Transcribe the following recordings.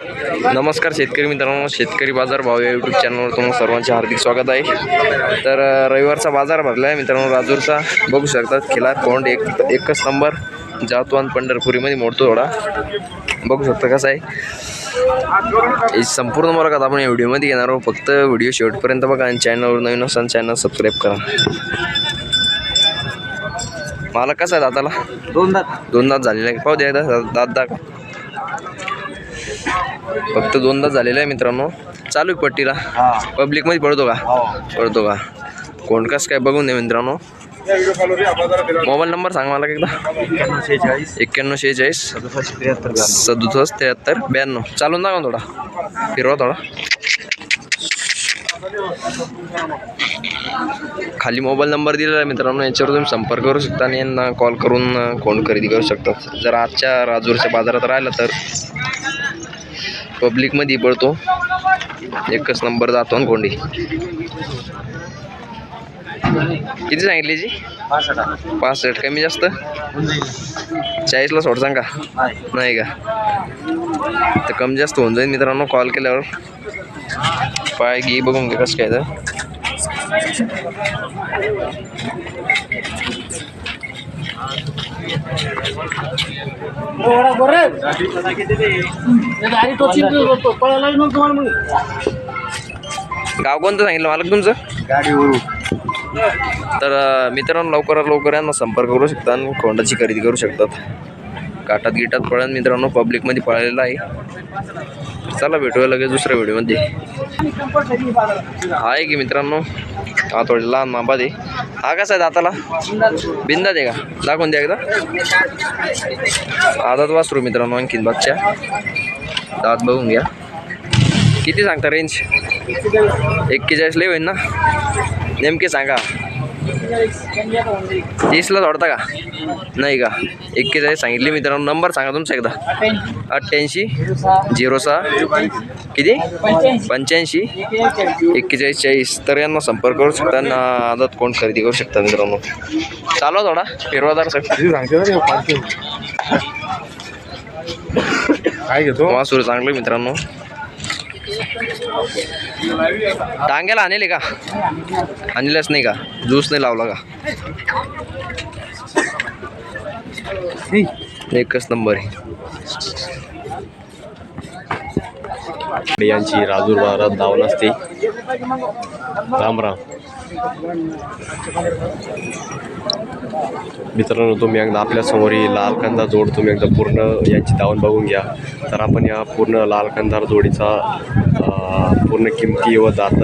नमस्कार शेतकरी मित्रांनो शेतकरी बाजार भाव या यूट्यूब चॅनलवर तुम्हाला सर्वांचे हार्दिक स्वागत आहे. तर रविवारचा बाजार भरला आहे मित्रांनो राजूरचा. बघू शकतात खिलार कोंड एक एकच नंबर. जातवान पंढरपुरीमध्ये मोडतो थोडा. बघू शकता कसा आहे. संपूर्ण मुलाखत आपण या व्हिडिओमध्ये घेणार आहोत. फक्त व्हिडिओ शेवटपर्यंत बघा आणि चॅनलवर नवीन असाल चॅनल सबस्क्राईब करा. मला कसा आहे दाताला? दोन दात. दोन दात झालेला आहे पाहू द्या एकदा दात दात फक्त दोन दात झालेला आहे मित्रांनो. चालू आहे पट्टीला. हा. पब्लिकमध्ये पडतो का? हो. पडतो का? कोणकास काय बघून दे मित्रांनो. मोबाईल नंबर सांग मला एकदा. एक्क्याण्णव शेहेचाळीस. एक्क्याण्णव शेहेचाळीस. सदुसष्ट त्र्याहत्तर सदुसष्ट त्र्याहत्तर ब्याण्णव. चालून दाखवा थोडा. फिरवा थोडा. खाली मोबाईल नंबर दिलेला आहे मित्रांनो. याच्यावर तुम्ही संपर्क करू शकता आणि यांना कॉल करून कोण खरेदी करू शकतात जर आजच्या राजूरच्या बाजारात राहिला तर. पब्लिकमध्ये पडतो. एकच नंबर जातो ना कोंडी. किती सांगितली जी? पासष्ट. कमी जास्त? चाळीसला सोड सांगा. नाही नाही का? तर कमी जास्त होऊन जाईल मित्रांनो कॉल केल्यावर. पाय घे बघून घे कसं काय तर. गाव कोणतं सांगितलं? मालक तुमचं? तर मित्रांनो लवकरात लवकर यांना संपर्क करू शकता आणि कोंडाची खरेदी करू शकतात. काटात गिटात पळण मित्रांनो पब्लिकमध्ये पळालेला आहे. चला भेटूया लगेच दुसऱ्या व्हिडिओमध्ये. आहे की मित्रांनो? हा थोडे लहान मापा दे. हा कसा आहे दाताला? बिंदा दे का? दाखवून द्या एकदा. आदात वासरू मित्रांनो आणखीन बच्च्या दात बघून घ्या. किती सांगता रेंज एक्केचाळीस लय होईल ना? नेमके सांगा. तीसला सोडता का? नाही का? एक्केचाळीस सांगितले मित्रांनो. नंबर सांगा तुमचा एकदा. अठ्ठ्याऐंशी झिरो सहा. किती? पंच्याऐंशी. एक्केचाळीस चाळीस. तर यांना संपर्क करू शकता आणि आदत कोण खरेदी करू शकता मित्रांनो. चालवा थोडा फिरवादार सर. काय घेतो? वासुर चांगलं मित्रांनो. टांग्याला आणले का? आणलेलाच नाही का? ज्यूस नाही लावला का? एकच नंबर आहे. यांची राजूर बाजारात धाव नसते राम राम. मित्रांनो तुम्ही एकदा आपल्यासमोर ही लाल कांदा जोड तुम्ही एकदा पूर्ण यांची धावून बघून घ्या. तर आपण या पूर्ण लाल कांदार जोडीचा पूर्ण किमती व दात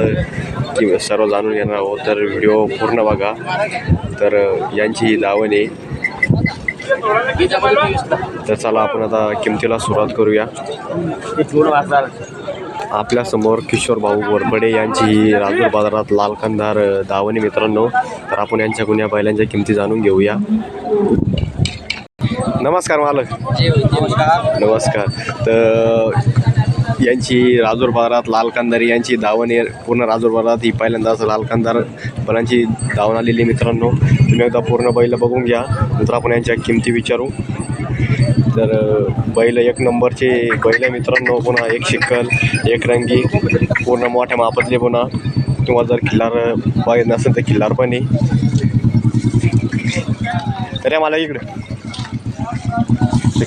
कि सर्व जाणून घेणार आहोत. तर व्हिडिओ पूर्ण बघा. तर यांची ही धावण आहे. तर चला आपण आता किमतीला सुरुवात करूया. आपल्यासमोर किशोर भाऊ वरपडे यांची ही राजूर बाजारात लाल कंधार दावणी मित्रांनो. तर आपण यांच्याकडून या बैलांच्या किमती जाणून घेऊया. नमस्कार मालक. नमस्कार. तर यांची राजूर बाजारात लाल कंदारी यांची धावण आहे पूर्ण राजूर बाजारात ही पहिल्यांदाच लाल कंदार बैलांची धावण आलेली मित्रांनो. तुम्ही एकदा पूर्ण बैल बघून घ्या. नंतर आपण यांच्या किमती विचारू. तर बैल एक नंबरचे बैल मित्रांनो. पुन्हा एक शिक्कल एक रंगी पूर्ण मोठ्या मापातले पुन्हा. तुम्हाला जर खिल्लार पाहिजे नसेल तर किल्लार पण आहे. तर मला इकडे.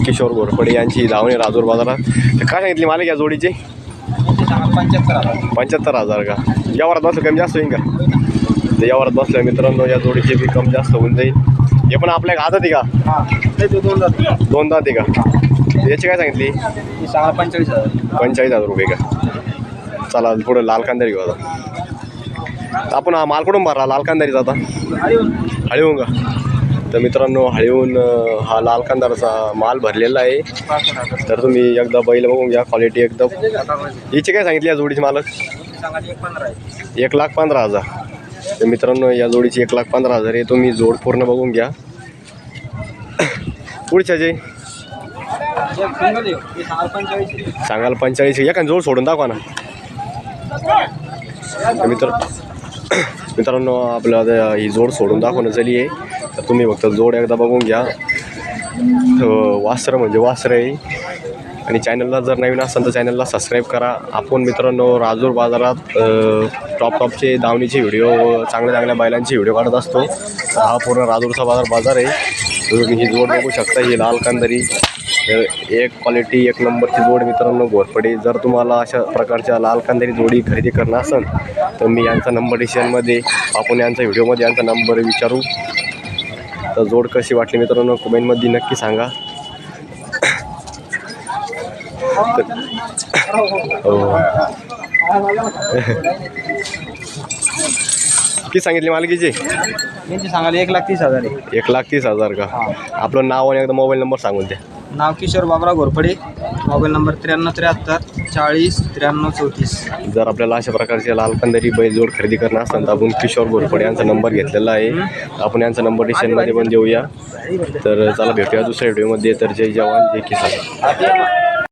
किशोर घोरपडे यांची धावणे राजूर बाजारात. तर काय सांगितली मला या जोडीचे? पंच्याहत्तर हजार का? यावरात बसलं कमी जास्त होईल का? तर यावरात बसलं मित्रांनो या जोडीचे बी कमी जास्त होऊन जाईल. हे पण आपल्या हातात आहे का? दोन दात आहे का? याची काय सांगितली? सांगा पंचेचाळीस हजार. पंचेचाळीस हजार रुपये का? चला पुढं लाल कांदारी घेऊ आता. आपण हा माल कुठून भरला? लाल कांदारीचा आता? हळीहून. का? तर मित्रांनो हळीहून हा लाल कांदाराचा माल भरलेला आहे. तर तुम्ही एकदा बैल बघून घ्या क्वालिटी एकदम. हिची काय सांगितली? या जोडीची मालक? एक लाख पंधरा हजार. तर मित्रांनो या जोडीची एक लाख पंधरा हजार आहे. तुम्ही जोड पूर्ण बघून घ्या. पुढच्या जे सांगाल पंचेचाळीस एका जोड सोडून दाखवा ना. मित्र मित्रांनो आपलं ही जोड सोडून दाखवणं झाली आहे. तर तुम्ही फक्त जोड एकदा बघून घ्या. तर वासरं म्हणजे वासरं आहे. आणि चॅनलला जर नवीन असाल तर चॅनलला सबस्क्राईब करा. आपण मित्रांनो राजूर बाजारात टॉप टॉपचे दावणीचे व्हिडिओ चांगल्या चांगल्या बैलांचे व्हिडिओ काढत असतो. तर हा पूर्ण राजूरचा बाजार बाजार आहे. तुम्ही ही जोड बघू शकता ही लाल कांदरी. एक क्वालिटी एक नंबरची जोड मित्रांनो घोरपडे. जर तुम्हाला अशा प्रकारच्या लाल कांदरी जोडी खरेदी करणं असेल तर मी यांचा नंबर डिसिजनमध्ये आपण यांचा व्हिडिओमध्ये यांचा नंबर विचारू. तर जोड कशी वाटली मित्रांनो कमेंटमध्ये नक्की सांगा. किती सांगितली मालकीची? यांची सांगायला एक लाख तीस हजार आहे. एक लाख तीस हजार का? आपलं नाव आणि एकदा मोबाईल नंबर सांगून द्या. नाव किशोर बाबराव घोरपडे मोबाईल नंबर त्र्याण्णव त्र्याहत्तर चाळीस त्र्याण्णव चौतीस. जर आपल्याला अशा प्रकारचे लाल कंदारी बैलजोड खरेदी करणं असेल तर आपण किशोर घोरपडे यांचा नंबर घेतलेला आहे. आपण यांचा नंबर डिशनमध्ये पण देऊया. तर चला भेटूया दुसऱ्या व्हिडिओमध्ये. तर जय जवान जय किसान.